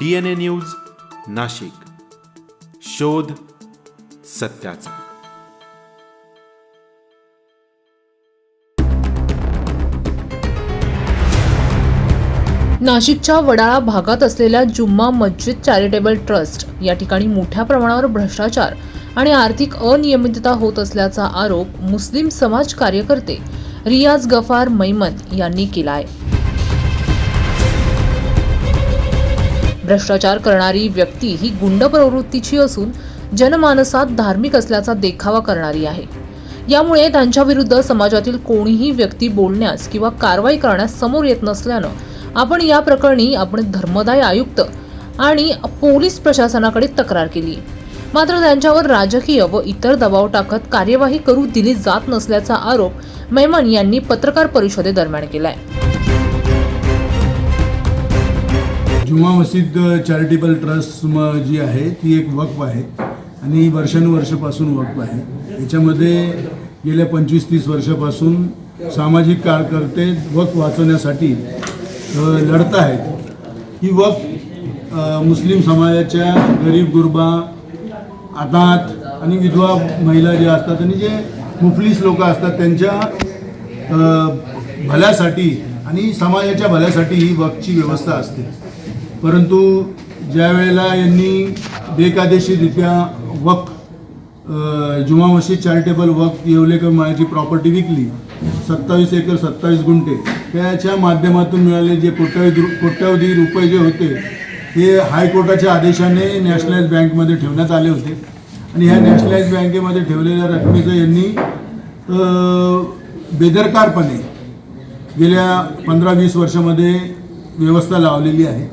DNA news Nashik. शोध सत्याचा. नाशिकच्या वडाळा भागात असलेल्या जुम्मा मस्जिद चॅरिटेबल ट्रस्ट या ठिकाणी मोठ्या प्रमाणावर भ्रष्टाचार आणि आर्थिक अनियमितता होत असल्याचा आरोप मुस्लिम समाज कार्यकर्ते रियाज गफार मैमन यांनी केला आहे. भ्रष्टाचार करणारी व्यक्ती ही गुंड प्रवृत्तीची असून जनमानसात धार्मिक असल्याचा देखावा करणारी आहे. यामुळे त्यांच्या विरुद्ध समाजातील कोणीही व्यक्ती बोलण्यास किंवा कारवाई करण्यास समोर येत नसल्यानं आपण या प्रकरणी आपण धर्मदाय आयुक्त आणि पोलीस प्रशासनाकडे तक्रार केली. मात्र त्यांच्यावर राजकीय व इतर दबाव टाकत कार्यवाही करू दिली जात नसल्याचा आरोप मैमन यांनी पत्रकार परिषदेदरम्यान केलाय. जुमा मस्जिद चॅरिटेबल ट्रस्ट म जी आहे ती एक वक्फ आहे. आणि वर्षानुवर्षापासून वक्फ आहे. याच्यामध्ये गेल्या पंचवीस तीस वर्षापासून सामाजिक कार्यकर्ते वक्फ वाचवण्यासाठी लढत आहेत. ही वक्फ मुस्लिम समाजाच्या गरीब गुरबा अनाथ आणि विधवा महिला ज्या असतात आणि जे मुफलीस लोक असतात त्यांच्या भल्यासाठी आणि समाजाच्या भल्यासाठी ही वक्फची व्यवस्था असते. परंतु ज्या वेळेला यांनी बेकायदेशीररित्या वक जुमा मशीद चॅरिटेबल वक येवलेकर मायाची प्रॉपर्टी विकली सत्तावीस एकर सत्तावीस गुंठे त्याच्या माध्यमातून मिळाले जे कोट्यावधी कोट्यावधी रुपये जे होते ते हायकोर्टाच्या आदेशाने नॅशनलाइज बँकमध्ये ठेवण्यात आले होते. आणि ह्या नॅशनलाइज बँकेमध्ये ठेवलेल्या रकमेचं यांनी बेदरकारपणे गेल्या पंधरा वीस वर्षामध्ये व्यवस्था लावलेली आहे.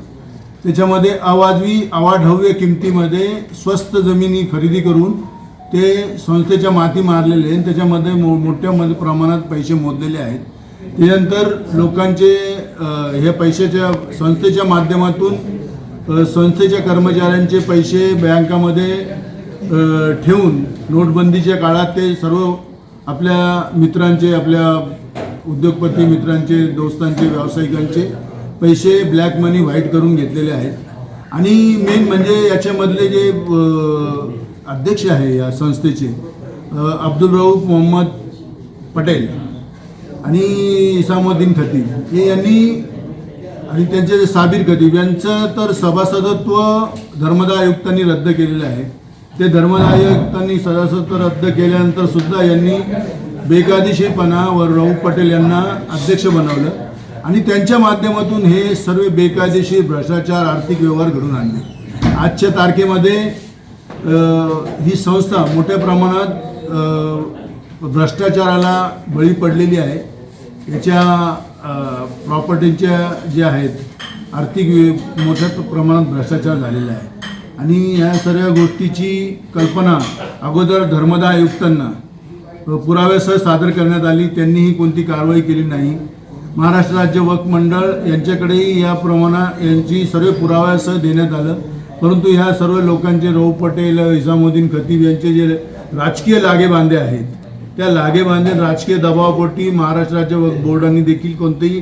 त्याच्यामध्ये अवाजवी अवाढव्य किमतीमध्ये स्वस्त जमिनी खरेदी करून ते संस्थेच्या माती मारलेले आणि त्याच्यामध्ये मो मोठ्या मध्ये प्रमाणात पैसे मोजलेले आहेत. त्यानंतर लोकांचे हे पैशाच्या संस्थेच्या माध्यमातून संस्थेच्या कर्मचाऱ्यांचे पैसे बँकामध्ये ठेवून नोटबंदीच्या काळात ते सर्व आपल्या मित्रांचे आपल्या उद्योगपती मित्रांचे दोस्तांचे व्यावसायिकांचे पैसे ब्लॅक मनी व्हाईट करून घेतलेले आहेत. आणि मेन म्हणजे याच्यामधले जे अध्यक्ष आहे या संस्थेचे अब्दुल रऊफ मोहम्मद पटेल आणि इसामुद्दीन खतीब हे यांनी आणि त्यांचे जे साबीर खतीब यांचं तर सभासदत्व धर्मदाय आयुक्तांनी रद्द केलेलं आहे. ते धर्मदाय आयुक्तांनी सभासदत्व रद्द केल्यानंतर सुद्धा यांनी बेकायदेशीरपणा रऊफ पटेल यांना अध्यक्ष बनवलं. आणि त्यांच्या माध्यमातून हे सर्व बेकायदेशीर भ्रष्टाचार आर्थिक व्यवहार घडून आणले. आजच्या तारखेमध्ये ही संस्था मोठ्या प्रमाणात भ्रष्टाचाराला बळी पडलेली आहे. याच्या प्रॉपर्टीच्या जे आहेत आर्थिक मोठ्या प्रमाणात भ्रष्टाचार झालेला आहे. आणि ह्या सर्व गोष्टीची कल्पना अगोदर धर्मदा आयुक्तांना पुराव्यासह सादर करण्यात आली. त्यांनीही कोणती कारवाई केली नाही. महाराष्ट्र राज्य वक मंडळ यांच्याकडेही या प्रमाणात यांची सर्व पुराव्यासह देण्यात आलं. परंतु ह्या सर्व लोकांचे रऊ पटेल इसामुद्दीन खतीब यांचे जे राजकीय लागेबांधे आहेत त्या लागेबांधे राजकीय दबावापोटी महाराष्ट्र राज्य वक्फ बोर्डाने देखील कोणतेही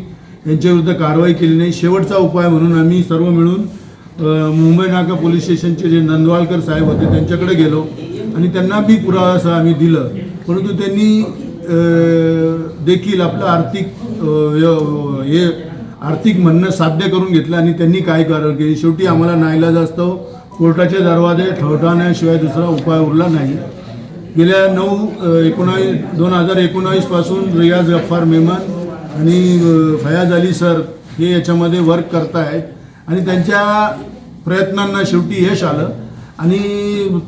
यांच्याविरुद्ध कारवाई केली नाही. शेवटचा उपाय म्हणून आम्ही सर्व मिळून मुंबई नाका पोलीस स्टेशनचे जे नंदवालकर साहेब होते त्यांच्याकडे गेलो आणि त्यांना बी पुरावासह आम्ही दिलं. परंतु त्यांनी देखील आपलं आर्थिक हे आर्थिक म्हणणं साध्य करून घेतलं आणि त्यांनी काय कारवाई केली? शेवटी आम्हाला नाईलाज असतो कोर्टाचे दरवाजे ठवठावण्याशिवाय दुसरा उपाय उरला नाही. गेल्या नऊ एकोणावीस दोन हजार एकोणावीसपासून रियाज गफ्फार मेमन आणि फयाज अली सर हे याच्यामध्ये वर्क करतायत आणि त्यांच्या प्रयत्नांना शेवटी यश आलं. आणि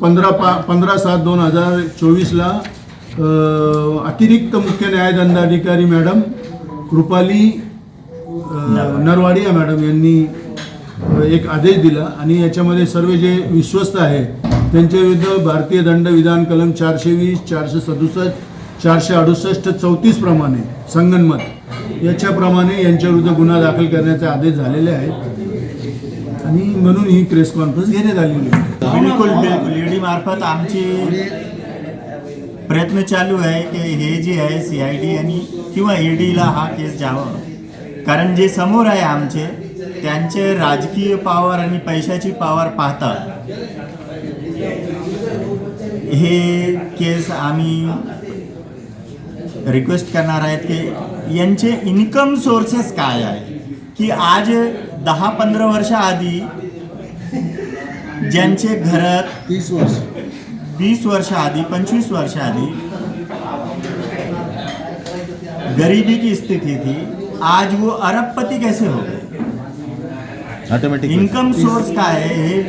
पंधरा पा पंधरा सात दोन हजार चोवीसला अतिरिक्त मुख्य न्यायदंडाधिकारी मॅडम कृपाली नरवाडिया मॅडम यांनी एक आदेश दिला आणि याच्यामध्ये सर्व जे विश्वस्त आहे त्यांच्या विरुद्ध भारतीय दंड विधान कलम चारशे वीस चारशे सदुसष्ट चारशे अडुसष्ट चौतीस प्रमाणे संगनमत याच्याप्रमाणे यांच्या विरुद्ध गुन्हा दाखल करण्याचे आदेश झालेले आहेत. आणि म्हणून ही प्रेस कॉन्फरन्स घेण्यात आलेली आहे. बिलकुल बिलकुल. ईडी मार्फत आमचे प्रयत्न चालू आहे की हे जे आहे सी आय डी आणि किंवा ईडीला हा केस द्यावा कारण जे समोर आहे आमचे त्यांचे राजकीय पावर आणि पैशाची पावर पाहता हे केस आम्ही रिक्वेस्ट करणार आहेत की यांचे इन्कम सोर्सेस काय आहे की आज दहा पंधरा वर्षाआधी ज्यांचे घरात तीस वर्ष. बीस वर्ष आधी पंचवीस वर्ष आधी गरीबी की स्थिति थी आज वो अरबपति कैसे हो गए? इन्कम सोर्स काय आहे हे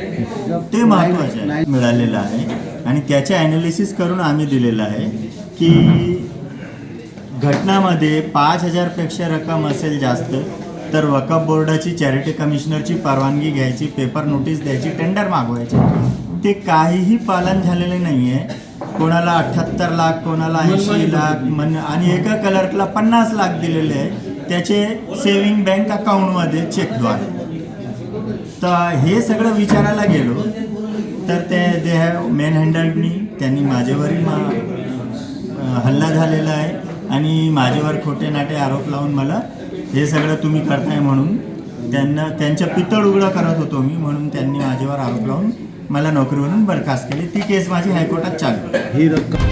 ते महत्त्वाचे आहे मिळालेलं आहे. आणि त्याचे ॲनालिसिस करून आम्ही दिलेलं आहे की घटनामध्ये पाच हजारपेक्षा रक्कम असेल जास्त तर वकफ बोर्डाची चॅरिटी कमिशनरची परवानगी घ्यायची पेपर नोटीस द्यायची टेंडर मागवायचे. ते काहीही पालन झालेले नाही आहे कोणाला अठ्ठ्याहत्तर लाख कोणाला ऐंशी लाख मन आणि एका कलर्कला पन्नास लाख दिलेले आहे. त्याचे सेविंग बँक अकाउंटमध्ये चेकद्वारे तर हे सगळं विचारायला गेलो तर ते दे हॅव मेन हँडलनी त्यांनी माझ्यावरही मा हल्ला झालेला आहे. आणि माझ्यावर खोटे नाटे आरोप लावून मला हे सगळं तुम्ही करताय म्हणून त्यांना त्यांच्या पितळ उघडं करत होतो मी म्हणून त्यांनी माझ्यावर आरोप लावून मला नोकरीवरून बरखास्त केली ती केस माझी हायकोर्टात चालू. ही रक्कम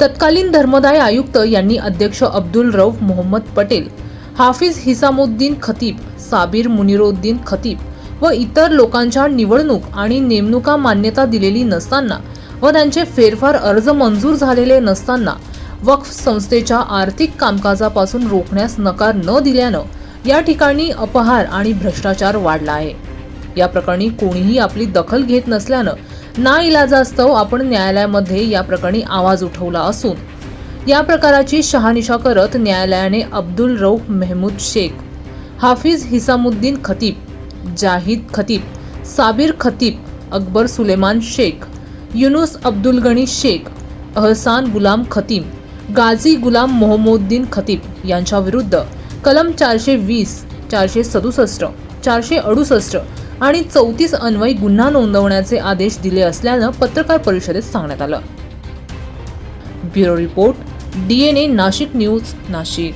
तत्कालीन धर्मदाय आयुक्त यांनी अध्यक्ष अब्दुल रौफ मोहम्मद पटेल हाफिज हिसामुद्दीन खतीब साबीर मुनिरुद्दीन खतीब व इतर लोकांच्या निवडणूक आणि नेमणुका मान्यता दिलेली नसताना व त्यांचे फेरफार अर्ज मंजूर झालेले नसताना वक्फ संस्थेच्या आर्थिक कामकाजापासून रोखण्यास नकार न दिल्यानं या ठिकाणी अपहार आणि भ्रष्टाचार वाढला आहे या प्रकरणी कोणीही आपली दखल घेत नसल्यानं ना इलाजास्तव आपण न्यायालयामध्ये या प्रकरणी आवाज उठवला असून. या प्रकाराची शहानिशा करत न्यायालयाने अब्दुल रौफ मेहमूद शेख हाफिज हिसामुद्दीन खतीब जाहिद खतीब साबिर खतीब अकबर सुलेमान शेख युनुस अब्दुल गणी शेख अहसान गुलाम खतीब गाझी गुलाम मोहम्मोद्दीन खतीब यांच्याविरुद्ध कलम चारशे वीस चारशे सदुसष्ट चारशे अडुसष्ट आणि चौतीस अन्वयी गुन्हा नोंदवण्याचे आदेश दिले असल्यानं पत्रकार परिषदेत सांगण्यात आलं. Bureau report DNA Nashik news Nashik.